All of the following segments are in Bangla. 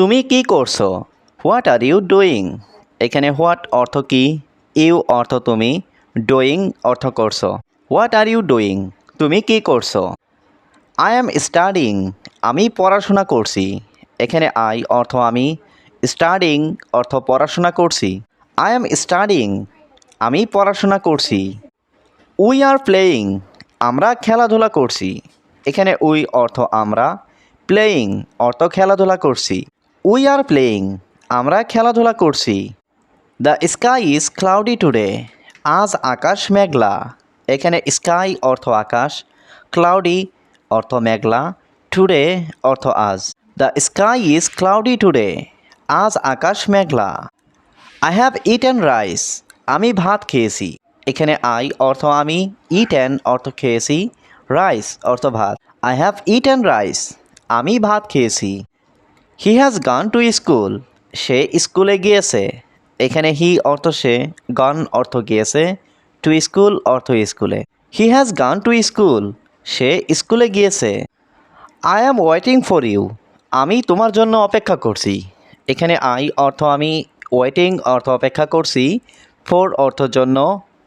তুমি কি করছ? হোয়াট আর ইউ ডুইং এখানে হোয়াট অর্থ কি? ইউ অর্থ তুমি। ডুইং অর্থ করছ। হোয়াট আর ইউ ডুইং তুমি কি করছ? আই অ্যাম স্টাডিং আমি পড়াশোনা করছি। এখানে আই অর্থ আমি। স্টাডিং অর্থ পড়াশোনা করছি। আই অ্যাম স্টাডিং আমি পড়াশোনা করছি। উই আর প্লেয়িং আমরা খেলাধুলা করছি। এখানে উই অর্থ আমরা। প্লেয়িং অর্থ খেলাধুলা করছি। উই আর প্লেয়িং আমরা খেলাধুলা করছি। The sky is cloudy today আজ আকাশ মেঘলা। এখানে স্কাই অর্থ আকাশ ক্লাউডি অর্থ মেঘলা টুডে অর্থ আজ। The sky is cloudy today আজ আকাশ মেঘলা। আই হ্যাভ ইটেন রাইস আমি ভাত খেয়েছি। এখানে আই অর্থ আমি ইটেন অর্থ খেয়েছি। রাইস অর্থ ভাত। আই হ্যাভ ইটেন রাইস আমি ভাত খেয়েছি। He has gone to school সে স্কুলে গিয়েছে। এখানে হি অর্থ সে গান অর্থ গিয়েছে। টু স্কুল অর্থ স্কুলে। He has gone to school সে স্কুলে গিয়েছে। I am waiting for you আমি তোমার জন্য অপেক্ষা করছি। এখানে আই অর্থ আমি ওয়েটিং অর্থ অপেক্ষা করছি। ফর অর্থ জন্য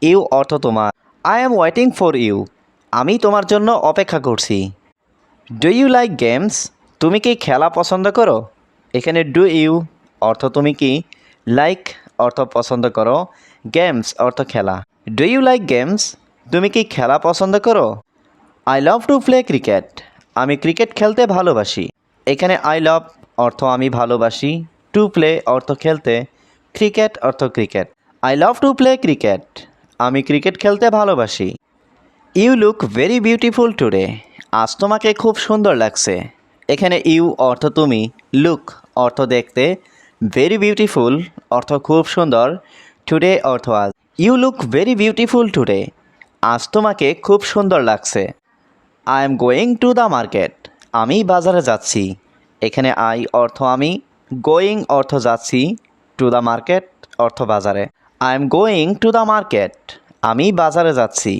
ইউ অর্থ তোমার। I am waiting for you আমি তোমার জন্য অপেক্ষা করছি। ডু ইউ লাইক গেমস তুমি কি খেলা পছন্দ করো? এখানে ডু ইউ অর্থ তুমি কি? লাইক অর্থ পছন্দ করো। গেমস অর্থ খেলা। ডু ইউ লাইক গেমস তুমি কি খেলা পছন্দ করো? I love to play cricket আমি ক্রিকেট খেলতে ভালোবাসি। এখানে আই লাভ অর্থ আমি ভালোবাসি। টু প্লে অর্থ খেলতে। ক্রিকেট অর্থ cricket I love to play cricket আমি ক্রিকেট খেলতে ভালোবাসি। You look very beautiful today আজ তোমাকে খুব সুন্দর লাগছে। এখানে ইউ অর্থ তুমি, লুক অর্থ দেখতে, ভেরি বিউটিফুল অর্থ খুব সুন্দর, টুডে অর্থ আজ। You look very beautiful today, আজ তোমাকে খুব সুন্দর লাগছে। I am going to the market, আমি বাজারে যাচ্ছি। এখানে আই অর্থ আমি, গোয়িং অর্থ যাচ্ছি, টু দ্য মার্কেট অর্থ বাজারে। I am going to the market, আমি বাজারে যাচ্ছি।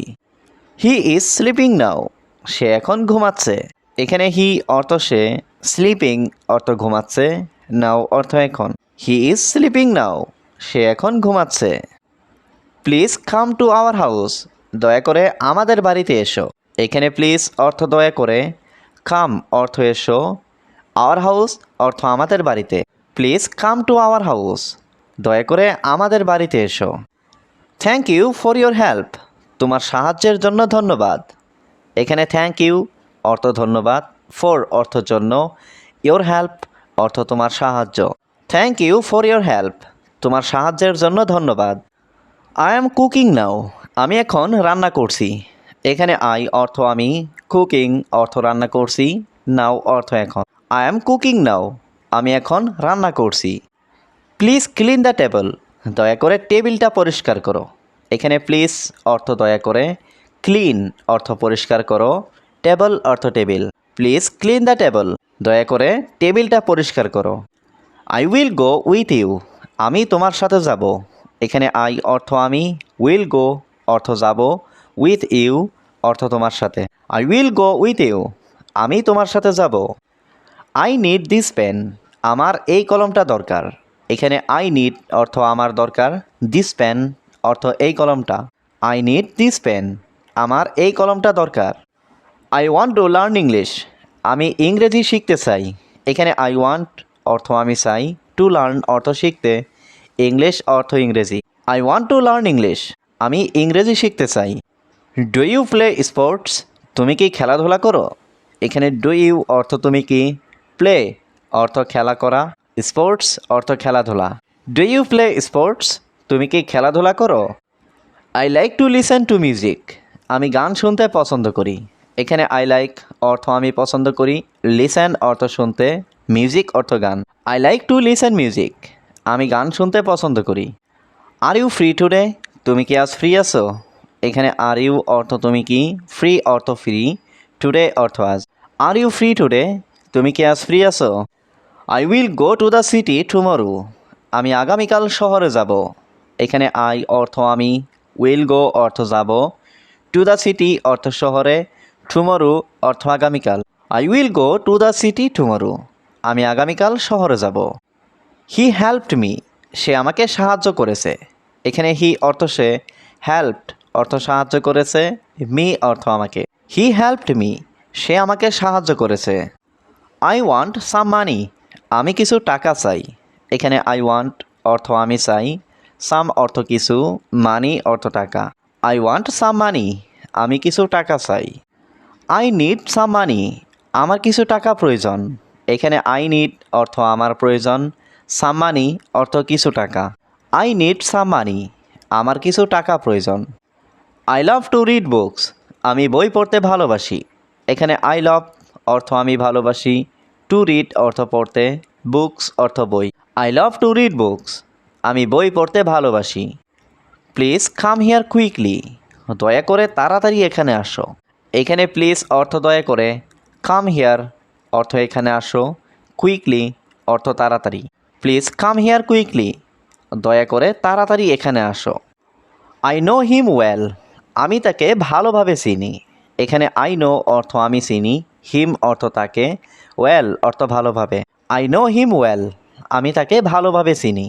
হি ইজ স্লিপিং নাও, সে এখন ঘুমাচ্ছে। এখানে হি অর্থ সে স্লিপিং অর্থ ঘুমাচ্ছে নাও অর্থ এখন। হি ইজ স্লিপিং নাও সে এখন ঘুমাচ্ছে। Please come to our house দয়া করে আমাদের বাড়িতে এসো। এখানে প্লিজ অর্থ দয়া করে কাম অর্থ এসো আওয়ার হাউস অর্থ আমাদের বাড়িতে। Please come to our house দয়া করে আমাদের বাড়িতে এসো। Thank you for your help তোমার সাহায্যের জন্য ধন্যবাদ। এখানে থ্যাংক ইউ অর্থ ধন্যবাদ। ফর, অর্থ জন্য। ইয়োর হেল্প, অর্থ তোমার সাহায্য। Thank you for your help. তোমার সাহায্যের জন্য ধন্যবাদ। I am cooking now. আমি এখন রান্না করছি। এখানে আই, অর্থ আমি। কুকিং, অর্থ রান্না করছি। নাও, অর্থ এখন। I am cooking now. আমি এখন রান্না করছি। Please clean the table. দয়া করে টেবিলটা পরিষ্কার করো। এখানে প্লিজ, অর্থ দয়া করে। ক্লিন, অর্থ পরিষ্কার করো। টেবল অর্থ table. Please clean the table. দয়া করে টেবিলটা পরিষ্কার করো। I will go with you আমি তোমার সাথে যাব। এখানে আই অর্থ আমি উইল গো অর্থ যাব উইথ ইউ অর্থ তোমার সাথে। I will go with you আমি তোমার সাথে যাব। আই নিড দিস পেন আমার এই কলমটা দরকার। এখানে আই নিড অর্থ আমার দরকার। দিস পেন অর্থ এই কলমটা। আই নিড দিস পেন আমার এই কলমটা দরকার। I want to learn English আমি ইংরেজি শিখতে চাই। এখানে আই ওয়ান্ট অর্থ আমি চাই। টু লার্ন অর্থ শিখতে। ইংলিশ অর্থ ইংরেজি। I want to learn English আমি ইংরেজি শিখতে চাই। ডু ইউ প্লে স্পোর্টস তুমি কি খেলাধুলা করো? এখানে ডু ইউ অর্থ তুমি কি? প্লে অর্থ খেলা করা। স্পোর্টস অর্থ খেলাধুলা। ডু ইউ প্লে স্পোর্টস তুমি কি খেলাধুলা করো? I like to listen to music আমি গান শুনতে পছন্দ করি। এখানে আই লাইক অর্থ আমি পছন্দ করি। লিসেন অর্থ শুনতে মিউজিক অর্থ গান। I like to listen music আমি গান শুনতে পছন্দ করি। আর ইউ ফ্রি টুডে তুমি কি আজ ফ্রি আছো? এখানে আর ইউ অর্থ তুমি কি? ফ্রি অর্থ ফ্রি টুডে অর্থ আজ। আর ইউ ফ্রি টুডে তুমি কি আজ ফ্রি আছো? I will go to the city tomorrow আমি আগামীকাল শহরে যাব। এখানে আই অর্থ আমি। উইল গো অর্থ যাব। টু দ্য সিটি অর্থ শহরে। টুমরো অর্থ আগামীকাল। I will go to the city tomorrow আমি আগামীকাল শহরে যাব। হি হেল্পড মি সে আমাকে সাহায্য করেছে। এখানে হি অর্থ সে হেল্পড অর্থ সাহায্য করেছে। মি অর্থ আমাকে। হি হেল্পড মি সে আমাকে সাহায্য করেছে। আই ওয়ান্ট সাম মানি আমি কিছু টাকা চাই। এখানে আই ওয়ান্ট অর্থ আমি চাই। সাম অর্থ কিছু। মানি অর্থ টাকা। আই ওয়ান্ট সাম মানি আমি কিছু টাকা চাই। আই নিড সাম মানি আমার কিছু টাকা প্রয়োজন। এখানে আই নিড অর্থ আমার প্রয়োজন। সাম মানি অর্থ কিছু টাকা। আই নিড সাম মানি আমার কিছু টাকা প্রয়োজন। I love to read books আমি বই পড়তে ভালোবাসি। এখানে আই লাভ অর্থ আমি ভালোবাসি। টু রিড অর্থ পড়তে। বুকস অর্থ বই। I love to read books আমি বই পড়তে ভালোবাসি। প্লিজ কাম হিয়ার কুইকলি দয়া করে তাড়াতাড়ি এখানে আসো। এখানে প্লিজ অর্থ দয়া করে কাম হিয়ার অর্থ এখানে আসো কুইকলি অর্থ তাড়াতাড়ি। প্লিজ কাম হিয়ার কুইকলি দয়া করে তাড়াতাড়ি এখানে আসো। আই নো হিম ওয়েল আমি তাকে ভালোভাবে চিনি। এখানে আই নো অর্থ আমি চিনি হিম অর্থ তাকে ওয়েল অর্থ ভালোভাবে। আই নো হিম ওয়েল আমি তাকে ভালোভাবে চিনি।